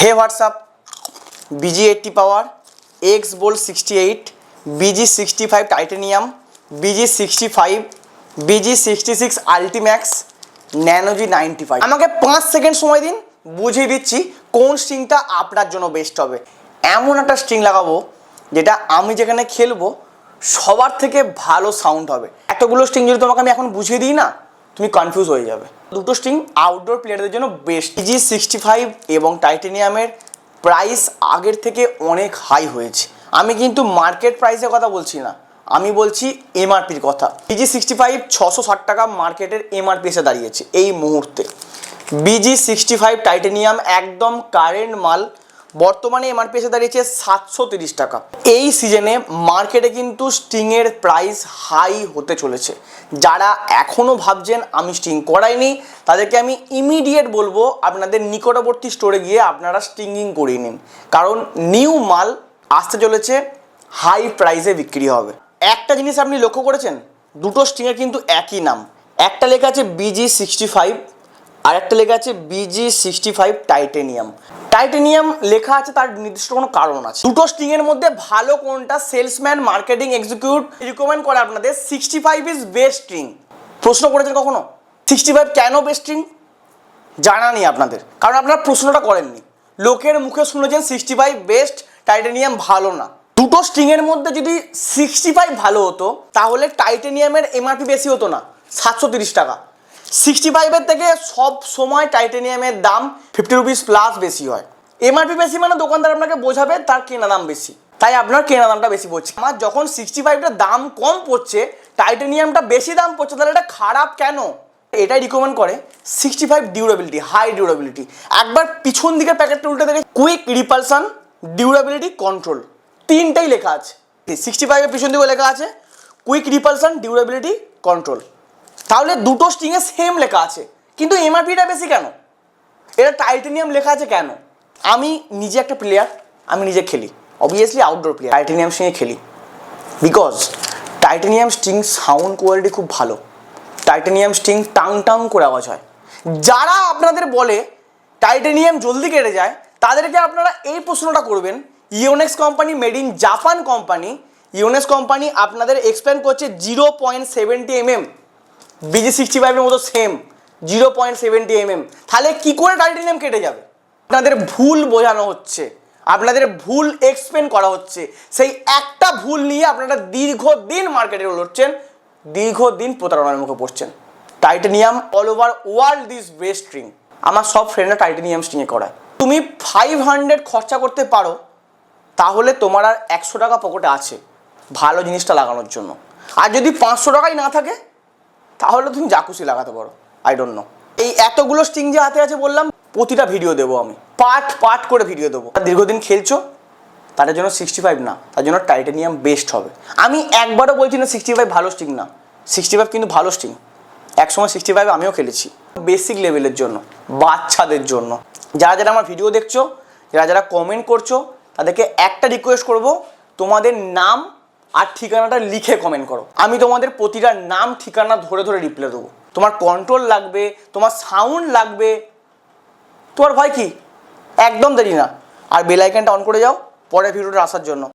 Hey WhatsApp BG eighty power X bolt sixty eight BG sixty five titanium BG sixty five BG sixty six Ultimax Nanogy ninety five আমাকে পাঁচ second সময় দিন, বুঝিয়ে দিচ্ছি কোন স্ট্রিংটা আপনার জন্য বেস্ট হবে। এমন একটা স্ট্রিং লাগাবো, যেটা আমি যেখানে খেলব, সবার থেকে ভালো সাউন্ড হবে। এতগুলো স্ট্রিং যদি তোমাকে আমি এখন বুঝিয়ে দিই না তুমি কনফিউজ হয়ে যাবে। দুটো স্ট্রিং আউটডোর প্লেয়ারদের জন্য বেস্ট জি সিক্সটি ফাইভ এবং টাইটেনিয়ামের প্রাইস আগের থেকে অনেক হাই হয়েছে। আমি কিন্তু মার্কেট প্রাইসের কথা বলছি না। আমি বলছি এমআরপির কথা। বিজি সিক্সটি ফাইভ ছশো ষাট টাকা মার্কেটের এমআরপি এসে দাঁড়িয়েছে এই মুহূর্তে। বিজি সিক্সটি ফাইভ টাইটেনিয়াম একদম কারেন্ট মাল বর্তমানে এমআরপি এসে দাঁড়িয়েছে সাতশো তিরিশ টাকা। এই সিজনে মার্কেটে কিন্তু স্টিংয়ের প্রাইস হাই হতে চলেছে। যারা এখনও ভাবছেন, আমি স্টিং করাইনি তাদেরকে আমি ইমিডিয়েট বলব, আপনাদের নিকটবর্তী স্টোরে গিয়ে আপনারা স্টিঙ্গিং করিয়ে নিন। কারণ নিউ মাল আসতে চলেছে হাই প্রাইসে বিক্রি হবে। একটা জিনিস আপনি লক্ষ্য করেছেন? দুটো স্টিংয়ের কিন্তু একই নাম। একটা লেখা আছে বিজি সিক্সটি ফাইভ আর একটা লেখা আছে BG sixty five titanium titanium লেখা আছে, তার নির্দিষ্ট কোনো কারণ আছে। দুটো স্ট্রিং এর মধ্যে ভালো কোনটা? সেলসম্যান মার্কেটিং এক্সিকিউট রিকমেন্ড করে আপনাদের। Sixty five is best string প্রশ্ন করেছেন কখনো? সিক্সটি ফাইভ কেন বেস্ট স্ট্রিং জানা নেই আপনাদের। কারণ আপনারা প্রশ্নটা করেননি। লোকের মুখে শুনেছেন সিক্সটি ফাইভ বেস্ট টাইটেনিয়াম ভালো না। দুটো স্ট্রিংয়ের মধ্যে যদি সিক্সটি ফাইভ ভালো হতো, তাহলে টাইটেনিয়ামের এমআরপি বেশি হতো না। সাতশো তিরিশ টাকা। সিক্সটি ফাইভের থেকে সব সময় টাইটেনিয়ামের দাম ফিফটি রুপিস প্লাস বেশি হয়। এমআরপি বেশি মানে দোকানদার আপনাকে বোঝাবে তার কেনা দাম বেশি। তাই আপনার কেনা দামটা বেশি পড়ছে। আমার যখন সিক্সটি ফাইভটা দাম কম পড়ছে টাইটেনিয়ামটা বেশি দাম পড়ছে, তাহলে এটা খারাপ কেন? এটাই রিকমেন্ড করে sixty five durability high durability একবার পিছন দিকে প্যাকেটটা উল্টে দেখে কুইক রিপালসান ডিউরেবিলিটি কন্ট্রোল তিনটাই লেখা আছে। সিক্সটি ফাইভের পিছন দিকে লেখা আছে কুইক রিপালসান ডিউরেবিলিটি কন্ট্রোল তাহলে দুটো স্ট্রিংয়ে সেম লেখা আছে। কিন্তু এমআরপিটা বেশি কেন? এটা টাইটেনিয়াম লেখা আছে কেন? আমি নিজে একটা প্লেয়ার আমি নিজে খেলি। অবভিয়াসলি আউটডোর প্লেয়ার টাইটেনিয়াম স্ট্রিংয়ে খেলি। Because titanium string sound quality খুব ভালো। টাইটেনিয়াম স্ট্রিং টাং টাং করে আওয়াজ হয়। যারা আপনাদের বলে টাইটেনিয়াম জলদি কেটে যায়, তাদেরকে আপনারা এই প্রশ্নটা করবেন Yonex company made in Japan company Yonex company আপনাদের এক্সপ্লেন করছে zero point seventy mm BG sixty ফাইভের মতো same zero point seventy MM তাহলে কী করে টাইটেনিয়াম কেটে যাবে? আপনাদের ভুল বোঝানো হচ্ছে। আপনাদের ভুল এক্সপ্লেন করা হচ্ছে। সেই একটা ভুল নিয়ে আপনারা দীর্ঘদিন মার্কেটে লড়ছেন, দীর্ঘদিন প্রতারণার মুখে পড়ছেন। Titanium all over world this best string আমার সব ফ্রেন্ডরা টাইটেনিয়াম স্ট্রিংয়ে করায়। তুমি ফাইভ হান্ড্রেড খরচা করতে পারো, তাহলে তোমার আর একশো টাকা পকেটে আছে, ভালো জিনিসটা লাগানোর জন্য। আর যদি পাঁচশো টাকাই না থাকে তাহলে তুমি জাকুসি লাগাতে পারো আই ডোন্ট নো এই এতগুলো স্ট্রিং যে হাতে আছে বললাম, প্রতিটা ভিডিও দেবো আমি। পার্ট পার্ট করে ভিডিও দেবো। দীর্ঘদিন খেলছো তার জন্য সিক্সটি ফাইভ না, তার জন্য টাইটেনিয়াম বেস্ট হবে। আমি একবারও বলছি না সিক্সটি ফাইভ ভালো স্ট্রিং না। সিক্সটি ফাইভ কিন্তু ভালো স্ট্রিং একসময় সিক্সটি ফাইভ আমিও খেলেছি। বেসিক লেভেলের জন্য, বাচ্চাদের জন্য। যারা যারা আমার ভিডিও দেখছ, যারা যারা কমেন্ট করছ, তাদেরকে একটা রিকোয়েস্ট করব, তোমাদের নাম আর ঠিকানাটা লিখে কমেন্ট করো। আমি তোমাদের প্রতিটা নাম, ঠিকানা ধরে ধরে রিপ্লাই দেবো। তোমার কন্ট্রোল লাগবে, তোমার সাউন্ড লাগবে। তোমার ভয় কি? একদম দেরি না। আর বেলাইকানটা অন করে যাও, পরের ভিডিওটা আসার জন্য।